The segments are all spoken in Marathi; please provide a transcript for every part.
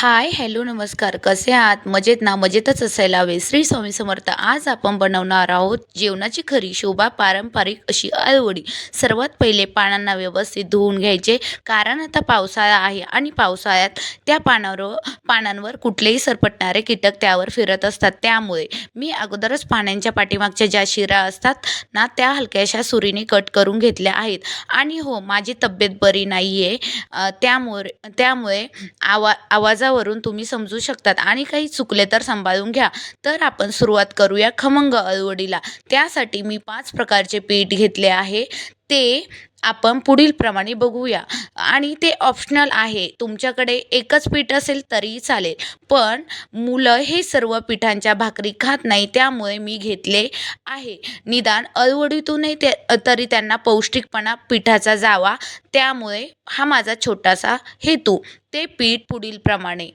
हाय हॅलो नमस्कार. कसे आहात? मजेत ना? मजेतच असायला हवे. श्री स्वामी समर्थ आज आपण बनवणार आहोत जेवणाची खरी शोभा पारंपरिक अशी अळवडी सर्वात पहिले पानांना व्यवस्थित धुवून घ्यायचे. कारण आता पावसाळा आहे आणि पावसाळ्यात त्या पानावर पानांवर कुठलेही सरपटणारे कीटक त्यावर फिरत असतात. त्यामुळे मी अगोदरच पानांच्या पाठीमागच्या ज्या शिरा असतात ना त्या हलक्याशा सुरीने कट करून घेतल्या आहेत. आणि हो माझी तब्येत बरी नाही आहे त्यामुळे त्यामुळे आवा आवाजा आवाजावरून तुम्ही समजू शकतात आणि काही चुकले तर सांभाळून घ्या. तर आपण सुरुवात करूया खमंग अळवडीला त्यासाठी मी पाच प्रकारचे पीठ घेतले आहे. ते आपण पुढील प्रमाणे बघूया. आणि ते ऑप्शनल आहे. तुमच्याकडे एकच पीठ असेल तरी चालेल. पण मुलं हे सर्व पिठांच्या भाकरी खात नाही त्यामुळे मी घेतले आहे. निदान अळवडीतूनही ते तरी त्यांना पौष्टिकपणा पिठाचा जावा. त्यामुळे हा माझा छोटासा हेतू. ते पीठ पुढीलप्रमाणे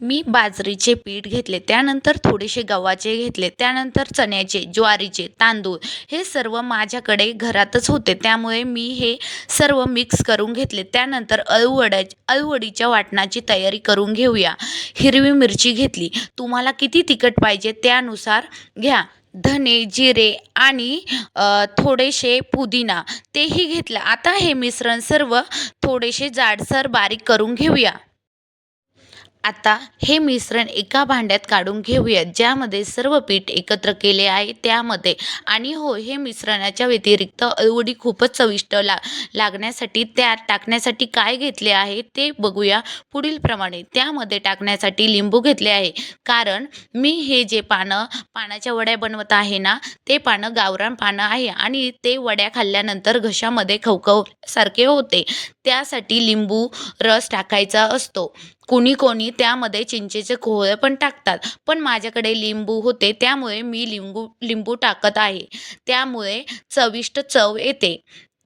मी बाजरीचे पीठ घेतले त्यानंतर थोडेसे गव्हाचे घेतले त्यानंतर चण्याचे ज्वारीचे तांदूळ हे सर्व माझ्याकडे घरातच होते. त्यामुळे मी हे सर्व मिक्स करून घेतले. त्यानंतर अळवड्या अळवडीच्या वाटणाची तयारी करून घेऊया. हिरवी मिरची घेतली. तुम्हाला किती तिखट पाहिजे त्यानुसार घ्या. धने जिरे आणि थोडेसे पुदिना तेही घेतलं. आता हे मिश्रण सर्व थोडेसे जाडसर बारीक करून घेऊया. आता हे मिश्रण एका भांड्यात काढून घेऊयात ज्यामध्ये सर्व पीठ एकत्र केले आहे त्यामध्ये. आणि हो हे मिश्रणाच्या व्यतिरिक्त अळवडी खूपच चविष्ट ला लागण्यासाठी त्यात टाकण्यासाठी काय घेतले आहे ते बघूया पुढील प्रमाणे. त्यामध्ये टाकण्यासाठी लिंबू घेतले आहे. कारण मी हे जे पानं पानाच्या वड्या बनवत आहे ना ते पानं गावरान पानं आहे आणि ते वड्या खाल्ल्यानंतर घशामध्ये खवखवसारखे होते. त्यासाठी लिंबू रस टाकायचा असतो. कोणी कोणी त्यामध्ये चिंचेचे कोहळे पण टाकतात. पण माझ्याकडे लिंबू होते त्यामुळे मी लिंबू लिंबू टाकत आहे. त्यामुळे चविष्ट चव येते.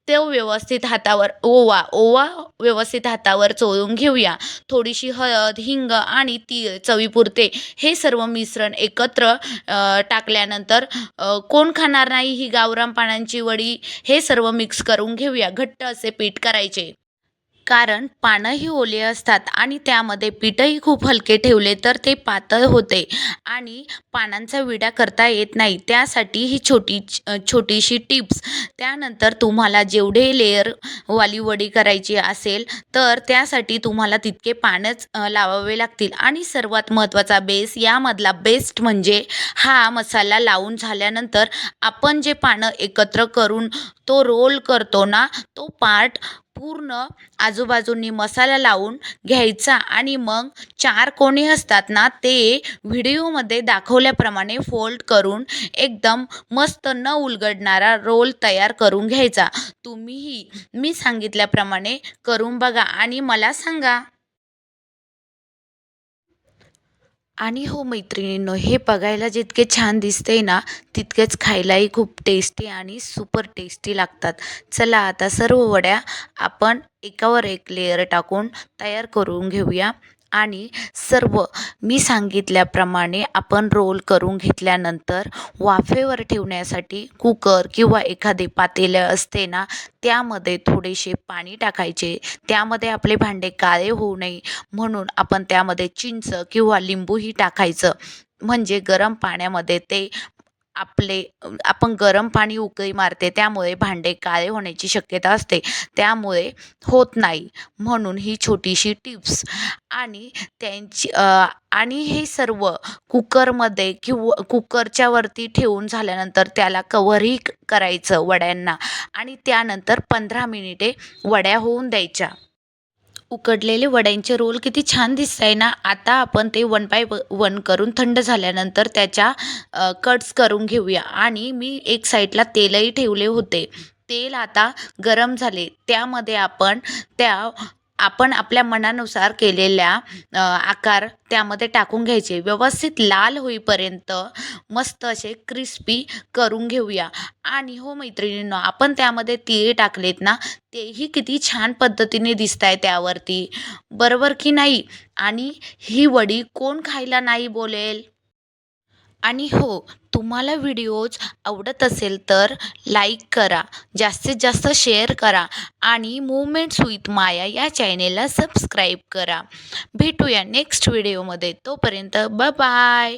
तो व्यवस्थित हातावर ओवा ओवा व्यवस्थित हातावर चोळून घेऊया. थोडीशी हळद हिंग आणि तीळ चवीपुरते. हे सर्व मिश्रण एकत्र टाकल्यानंतर कोण खाणार नाही ही गावरान पानांची वडी हे सर्व मिक्स करून घेऊया. घट्ट असे पीठ करायचे. कारण पानंही ओले असतात आणि त्यामध्ये पीठही खूप हलके ठेवले तर ते पातळ होते आणि पानांचा विडा करता येत नाही. त्यासाठी ही छोटी छोटीशी टिप्स. त्यानंतर तुम्हाला जेवढे लेअर वाली वडी करायची असेल तर त्यासाठी तुम्हाला तितके पानच लावावे लागतील. आणि सर्वात महत्त्वाचा बेस यामधला बेस्ट म्हणजे हा मसाला लावून झाल्यानंतर आपण जे पानं एकत्र करून तो रोल करतो ना तो पार्ट पूर्ण आजूबाजूंनी मसाला लावून घ्यायचा आणि मग चार कोणी असतात ना ते व्हिडिओमध्ये दाखवल्याप्रमाणे फोल्ड करून एकदम मस्त न उलगडणारा रोल तयार करून घ्यायचा. तुम्हीही मी सांगितल्याप्रमाणे करून बघा आणि मला सांगा. आणि हो मैत्रिणींनो हे बघायला जितके छान दिसते ना तितकेच खायलाही खूप टेस्टी आणि सुपर टेस्टी लागतात. चला आता सर्व वड्या आपण एकावर एक लेअर टाकून तयार करून घेऊया. आणि सर्व मी सांगितल्याप्रमाणे आपण रोल करून घेतल्यानंतर वाफेवर ठेवण्यासाठी कुकर किंवा एखादे पातेले असते ना त्यामध्ये थोडेसे पाणी टाकायचे. त्यामध्ये आपले भांडे काळे होऊ नये म्हणून आपण त्यामध्ये चिंच किंवा लिंबूही टाकायचं. म्हणजे गरम पाण्यामध्ये ते आपले आपण गरम पाणी उकळी मारते त्यामुळे भांडे काळे होण्याची शक्यता असते. त्यामुळे होत नाही म्हणून ही छोटीशी टिप्स. आणि त्यांची आणि हे सर्व कुकरमध्ये किंवा कुकरच्या वरती ठेवून झाल्यानंतर त्याला कव्हरही करायचं वड्यांना. आणि त्यानंतर पंधरा मिनिटे वड्या होऊन द्यायच्या. उकडलेले वड्यांचे रोल किती छान दिसत आहे ना. आता आपण ते वन बाय वन करून थंड झाल्यानंतर त्याच्या कट्स करून घेऊया. आणि मी एक साईडला तेलही ठेवले होते. तेल आता गरम झाले. त्यामध्ये आपण त्या आपण आपल्या मनानुसार केलेल्या आकार त्यामध्ये टाकून घ्यायचे. व्यवस्थित लाल होईपर्यंत मस्त असे क्रिस्पी करून घेऊया. आणि हो मैत्रिणींनो आपण त्यामध्ये तिळे टाकलेत ना तेही किती छान पद्धतीने दिसत आहे त्यावरती. बरोबर की नाही? आणि ही वडी कोण खायला नाही बोलेल? आणि हो तुम्हाला व्हिडिओज आवडत असेल तर लाईक करा जास्तीत जास्त शेअर करा आणि मुवमेंट्स विथ माया या चॅनेलला सबस्क्राईब करा. भेटूया नेक्स्ट व्हिडिओमध्ये तोपर्यंत ब बाय